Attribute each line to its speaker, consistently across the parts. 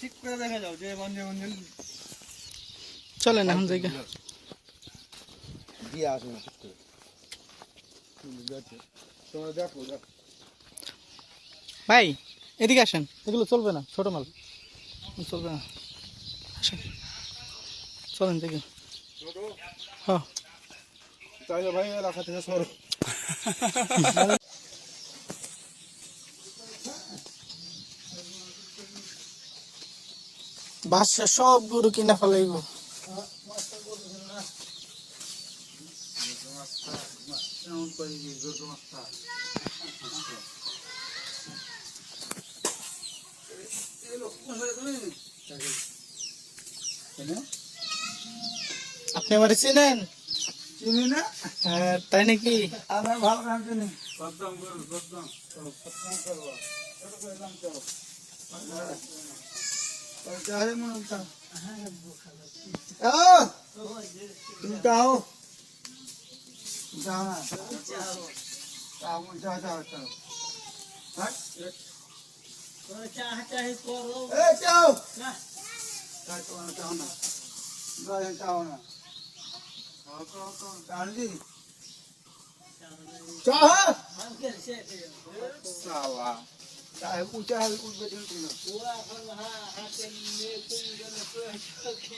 Speaker 1: ঠিক করে দেখা যাও যে মঞ্জে মঞ্জে
Speaker 2: চলেন এখন জায়গা
Speaker 1: দিয়ে তোমরা দেখো দেখো।
Speaker 2: ভাই এদিকে আসেন। এগুলো চলবে না ছোট মাল। চলবে না। আসেন। চলেন দেখি। হ্যাঁ।
Speaker 1: ভাই এলাকা থেকে সরো।
Speaker 2: বাসা সব গরু কিনা ফেলাইব। আপনি আমার চিনেন?
Speaker 1: চিনি না?
Speaker 2: হ্যাঁ, তাই নাকি?
Speaker 1: আমরা ভালো কাম চিনি। তুমি যাও যাও না যাও যাও যাও যাও এ যাও যাও তোমার যাও না যাও যাও না জানলি চাহ সালা চাহ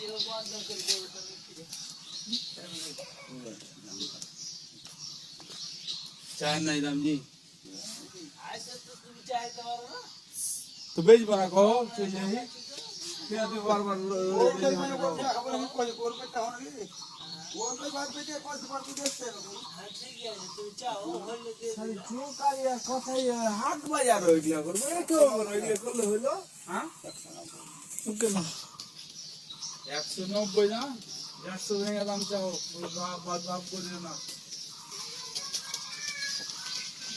Speaker 1: উঁচা উঠবে কিন্তু
Speaker 3: চায় নাই দাম জি তো বেচবো না কে তুই বারবার হাট বাজার ওইগুলা করব কেউ ওইগুলা করলে হইল হ্যাঁ
Speaker 2: ওকে না
Speaker 3: একশো নব্বই না একশো ভেঙে দাম চাও ওই বাপ বাপ বাপ করিও না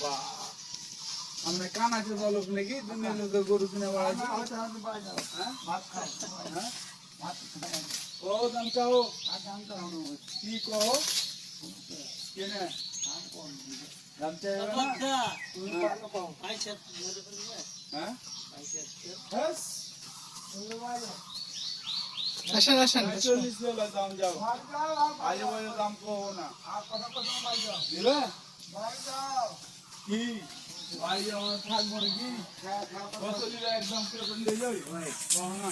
Speaker 3: বাহ আমরা কানাকে বলক নাকি দুনিয়া লোকের গরু কিনে বাড়াচ্ছি হ্যাঁ કહો તમે કહો આ કામ કરવાનું હોય
Speaker 2: ઈ કહો
Speaker 3: કેને આ કોણ যাও। আজে বাজে দাম কহো না। দিলে কি? ভাই আমার থাকব নাকি? কত একদম কীরকম দিয়ে যাবি?
Speaker 4: কহ না।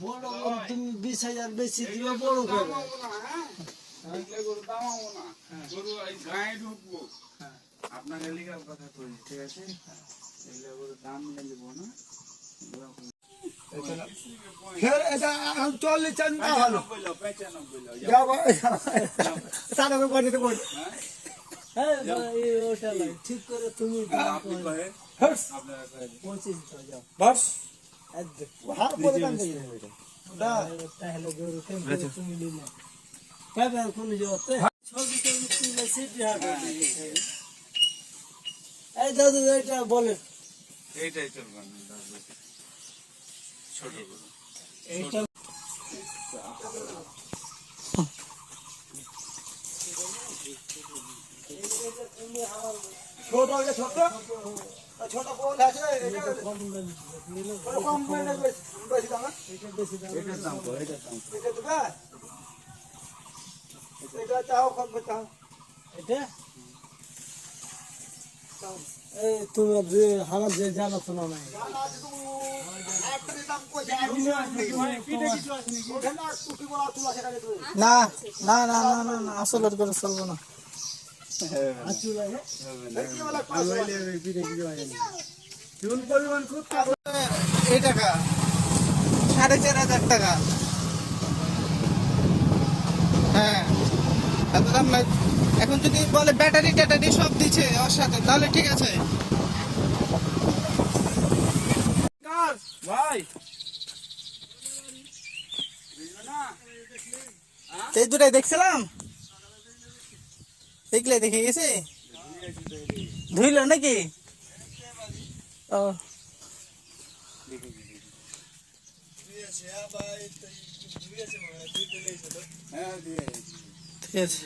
Speaker 4: বড় তুমি বিশ হাজার বেশি দিবে বড় করে
Speaker 3: এইগুলা গরু। দামাবো না গরু এই গায়ে ঢুকবো। আপনাকে লিগার কথা কই ঠিক আছে? এগুলা গরু দাম নিয়ে না।
Speaker 1: ফের এটা চল্লিশ চান্দা ভালো
Speaker 3: পঁচানব্বই লাও, পঁচানব্বই লাও, যাও।
Speaker 1: যাও সাদা করে বাড়িতে বল
Speaker 4: হ্যাঁ? ভাই, ওটা লাগে। ঠিক করে তুমি
Speaker 3: আপনারা
Speaker 4: পঁচিশ যাও।
Speaker 1: বাস।
Speaker 4: হাট এই দাদু এটা বলে
Speaker 3: এইটাই চলবে ছোট
Speaker 4: এইটা
Speaker 1: ছোট ছোট। ছোট
Speaker 4: যে আমার যে জানা শোনা নাই
Speaker 2: না না না না না, আসল করে চলবো না। সাড়ে চার হাজার টাকা হ্যাঁ এখন যদি বলে ব্যাটারি ট্যাটারি সব দিচ্ছে ওর সাথে তাহলে ঠিক আছে দুটাই দেখছিলাম? দেখলে দেখে গেছে? ধুইল নাকি? ও। ঠিক আছে।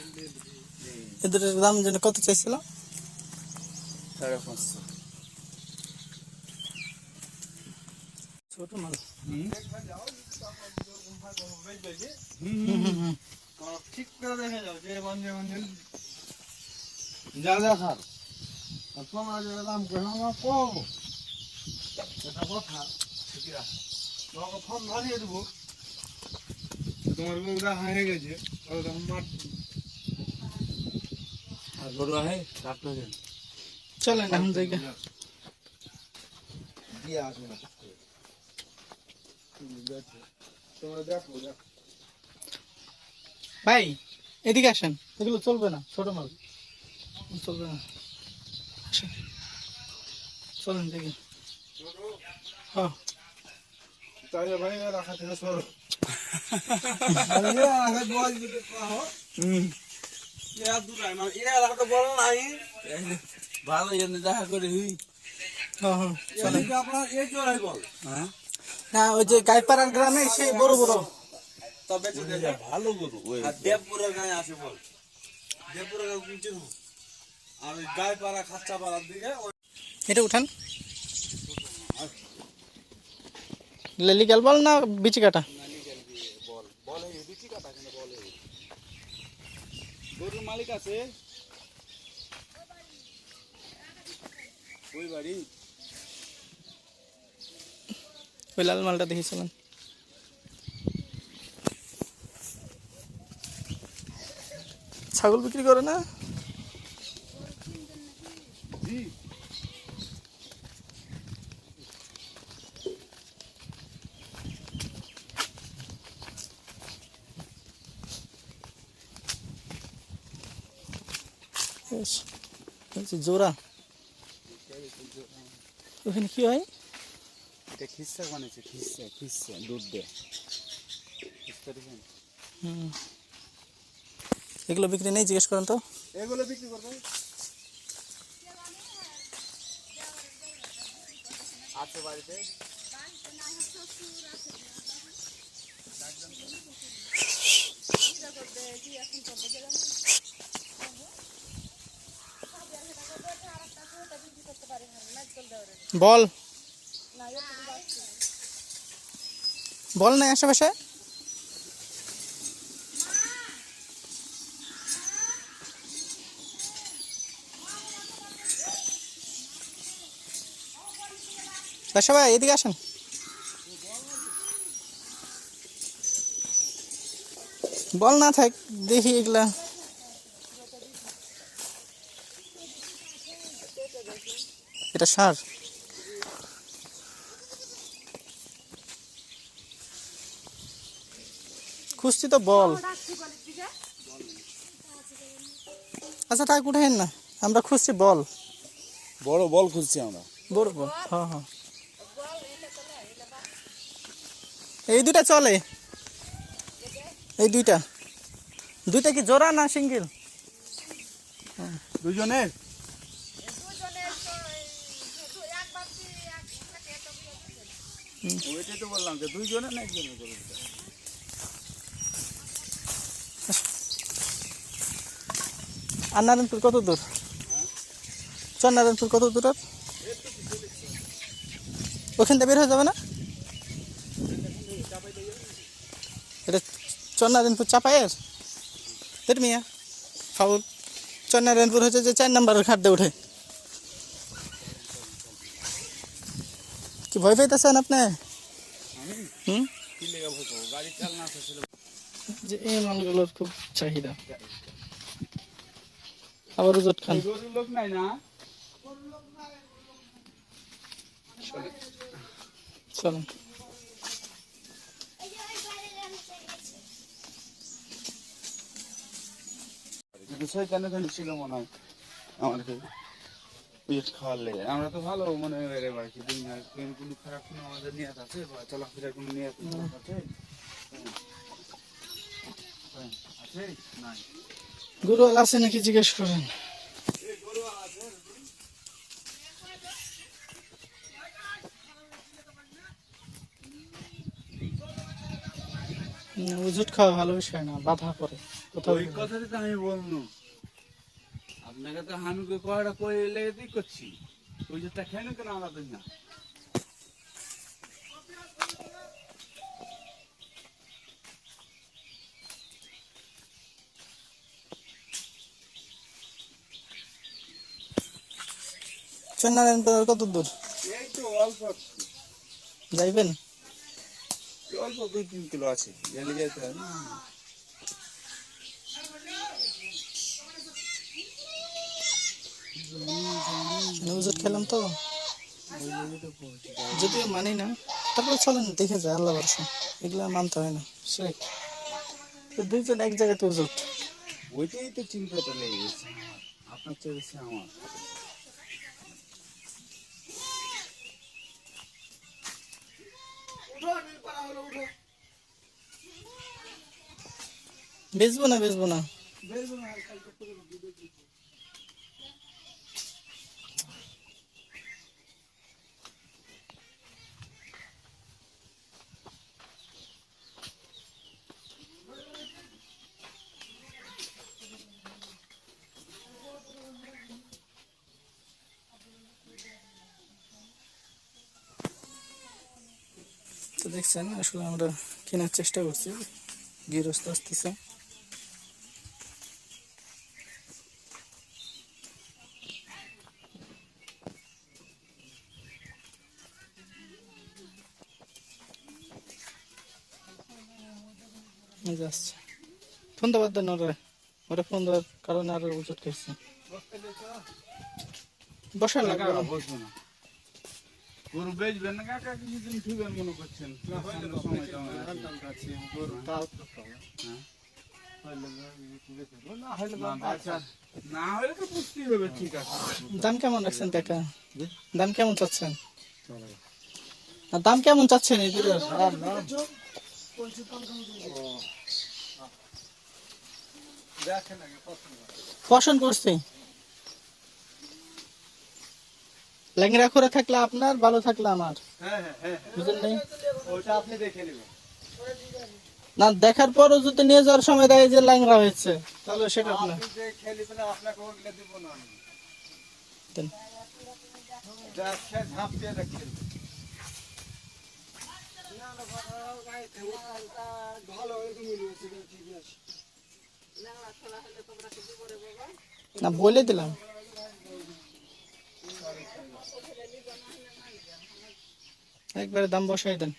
Speaker 2: দুটার দাম যেন কত চাইছিল?
Speaker 3: সাড়ে পাঁচশো।
Speaker 2: ছোট মাল।
Speaker 1: ঠিক করে দেখে যাও যে বন্ধে বন্ধে যা দেখার আর তোমরা যে দাম কেন আমার কম এটা কথা ঠিকই আছে। তোমাকে ফোন ধরিয়ে দেবো। তোমার বউটা হারে গেছে মার
Speaker 3: আর গরু আহে দেন
Speaker 2: চলেন এখন থেকে
Speaker 1: দিয়ে তোমরা দেখো দেখো।
Speaker 2: ভাই এদিকে আসেন। এগুলো চলবে না ছোট মাল। চলবে না। চলেন দেখি। হ্যাঁ।
Speaker 1: ভাই রাখা থেকে সরো
Speaker 3: ভালো দেখা করে
Speaker 2: হ্যাঁ হ্যাঁ চলেন।
Speaker 1: আপনার এই চড়াই বল।
Speaker 3: হ্যাঁ?
Speaker 2: না ওই যে গাইপাড়ার গ্রামে সেই বড় বড়।
Speaker 1: তবে
Speaker 3: ভালো গরু
Speaker 1: দেবপুরের গায়ে আসে বল। দেবপুরের গায়ে আর ওই গায়ে পাড়া খাচ্চা পাড়ার দিকে
Speaker 2: এটা উঠান। লেলিকাল বল না বিচি কাটা?
Speaker 3: গরুর মালিক আছে। ওই বাড়ি।
Speaker 2: ওই লাল মালটা দেখেছিলেন ছাগল বিক্রি করে না বেশ। বলছি জোড়া। ওখানে কি হয়?
Speaker 3: এটা খিস্সা বানিয়েছে খিস্সা খিস্সা দুধ দেয়।
Speaker 2: এগুলো বিক্রি নেই জিজ্ঞেস করেন তো।
Speaker 1: এগুলো বিক্রি করবে।
Speaker 3: আছে বাড়িতে?
Speaker 2: বল। বল নাই আশেপাশে। সবাই এদিকে আসেন। বল না থাক দেখি এগুলা। এটা সার? খুঁজছি তো বল। আচ্ছা তাই উঠেন না। আমরা খুঁজছি বল।
Speaker 3: বড় বল খুঁজছি আমরা।
Speaker 2: বড় বল হ্যাঁ হ্যাঁ। এই দুইটা চলে। এই দুইটা। দুইটা কি জোড়া না সিঙ্গেল?
Speaker 3: দুজনের যে?
Speaker 2: আর নারায়ণপুর কত দূর চর নারায়ণপুর কত দূর আর? ওখান থেকে বের হয়ে যাবে না এটা চর নারায়ণপুর চাপায়ের দেখ মিয়া, ফাউল চর নারায়ণপুর হচ্ছে যে চার নাম্বারের খাদ্যে উঠে কি ভয় পাইতেছেন আপনি? হুম?
Speaker 3: কি লেগে ভয় পাবো গাড়ি চালনা ছিল
Speaker 2: যে এই মালগুলোর খুব চাহিদা। আবার উজট খান।
Speaker 3: লোক নাই না
Speaker 2: চলুন
Speaker 3: কিন্তু শয়তানে ছিল মনে হয় আমাদেরকে পেট খাওয়ার লেগে আমরা তো ভালো মনে হয় দুনিয়ার কোনো খারাপ কোনো আমাদের নিয়ত আছে? বা চলাফেরার কোনো নিয়ত আছে? আছে? নাই।
Speaker 2: গরু আছে নাকি জিজ্ঞেস করেন? ওষুধ খাওয়া ভালো বিষয় না বাধা করে কোথাও
Speaker 3: ওই কথাটা আমি বলনু আপনাকে তো আমি কয়টা করে লেগে করছি ওই খেয়ে কেন না
Speaker 2: কত দূর
Speaker 3: এই তো অল্প
Speaker 2: যাইবেন
Speaker 3: অল্প দুই তিন কিলো আছে গেলে যেতে না
Speaker 2: ওষুধ খেলাম তো। যদিও মানি না তারপরে চলেন দেখে যায় আল্লাহ বর্ষ এগুলো মানতে হয় না। সে তো দুইজন এক জায়গায় তো
Speaker 3: ওইটাই তো চিন্তাটা লেগে গেছে। আমার আপনার চেয়ে বেশি আমার।
Speaker 2: বেচবো না বেচবো না। তো দেখছেন, আসলে আমরা কেনার চেষ্টা করছি। গৃহস্থ আসতেছে। আসছে। ফোন কারণে আরও বসার লাগবে না।
Speaker 3: গরু বেচবেন না কাকা কিছুদিন মনে করছেন? না, হলে তো হবে ঠিক আছে।
Speaker 2: দাম কেমন রাখছেন কাকা? দাম কেমন চাচ্ছেন? দাম কেমন চাচ্ছেন এই দুটোর পছন্দ করছি। ল্যাংরা করে থাকলে আপনার ভালো থাকলে আমার। বুঝলেন নাই?
Speaker 1: ওটা আপনি দেখে নেবেন।
Speaker 2: না দেখার পরও যদি নিয়ে যাওয়ার সময় দেখে যে ল্যাংরা হয়েছে তাহলে সেটা আপনার।
Speaker 1: আপনাকে ওগুলো দিব না
Speaker 2: বলে দিলাম। একবারে দাম বসাই দেন।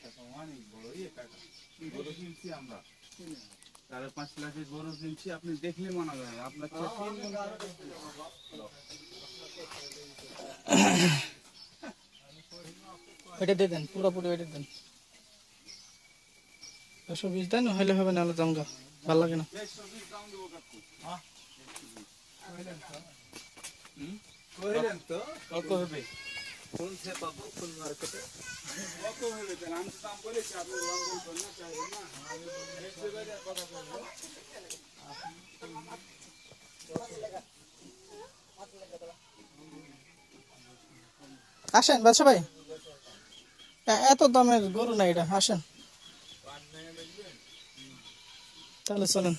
Speaker 3: সাড়ে পাঁচ লাখের গরু কিনছি আপনি দেখলে মনে আপনার
Speaker 2: এটা দিয়ে দেন পুরোপুরি এটা দেন। একশো বিশ দেন হইলে হবে নাহলে দাম গা ভালো লাগে না।
Speaker 1: কইলেন তো
Speaker 3: কত হবে।
Speaker 1: কোন সে পাবো কোন মার্কেটে?
Speaker 3: কত হবে তাহলে আমি তো দাম বলেছি আপনি না চাইবেন না। দেড়শো বাজার কথা বলব
Speaker 2: আসেন বাদশা ভাই। এত দামের গরু না এটা আসেন। তাহলে চলেন।